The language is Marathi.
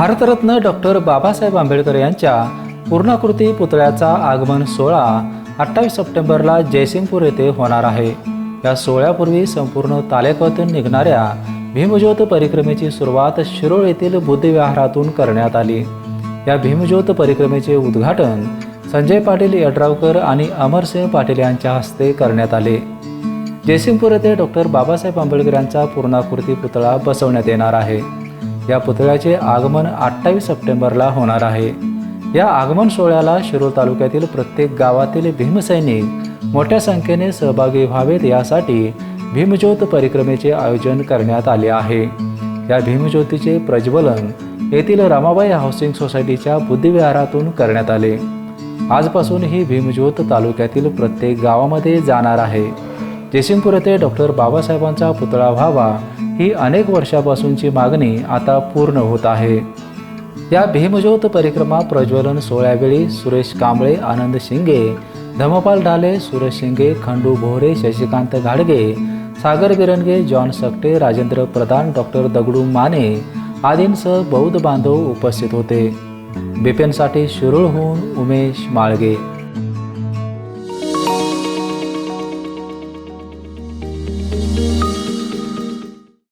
भारतरत्न डॉक्टर बाबासाहेब आंबेडकर यांच्या पूर्णाकृती पुतळ्याचा आगमन सोहळा अठ्ठावीस सप्टेंबरला जयसिंगपूर येथे होणार आहे. या सोहळ्यापूर्वी संपूर्ण तालेकातून निघणाऱ्या भीमज्योत परिक्रमेची सुरुवात शिरोळ येथील बुद्धविहारातून करण्यात आली. या भीमज्योत परिक्रमेचे उद्घाटन संजय पाटील यड्रावकर आणि अमरसिंह पाटील यांच्या हस्ते करण्यात आले. जयसिंगपूर येथे डॉक्टर बाबासाहेब आंबेडकर यांचा पूर्णाकृती पुतळा बसवण्यात येणार आहे. या पुतळ्याचे आगमन अठ्ठावीस सप्टेंबरला होणार आहे. या आगमन सोहळ्याला शिरोळ तालुक्यातील प्रत्येक गावातील भीमसैनिक मोठ्या संख्येने सहभागी व्हावेत यासाठी भीमज्योत परिक्रमेचे आयोजन करण्यात आले आहे. या भीमज्योतीचे प्रज्वलन येथील रमाबाई हाऊसिंग सोसायटीच्या बुद्धिविहारातून करण्यात आले. आजपासून ही भीमज्योत तालुक्यातील प्रत्येक गावामध्ये जाणार आहे. जयसिंगपूर येथे डॉक्टर बाबासाहेबांचा पुतळा व्हावा ही अनेक वर्षापासूनची मागणी आता पूर्ण होत आहे. या भीमज्योत परिक्रमा प्रज्वलन सोहळ्यावेळी सुरेश कांबळे आनंद शिंगे धमपाल ढाले सुरेश शिंगे खंडू भोरे शशिकांत घाडगे सागर बिरंगे जॉन सकटे राजेंद्र प्रधान डॉक्टर दगडू माने आदींसह बौद्ध बांधव उपस्थित होते. बिपिनसाठी शिरूळहून उमेश माळगे.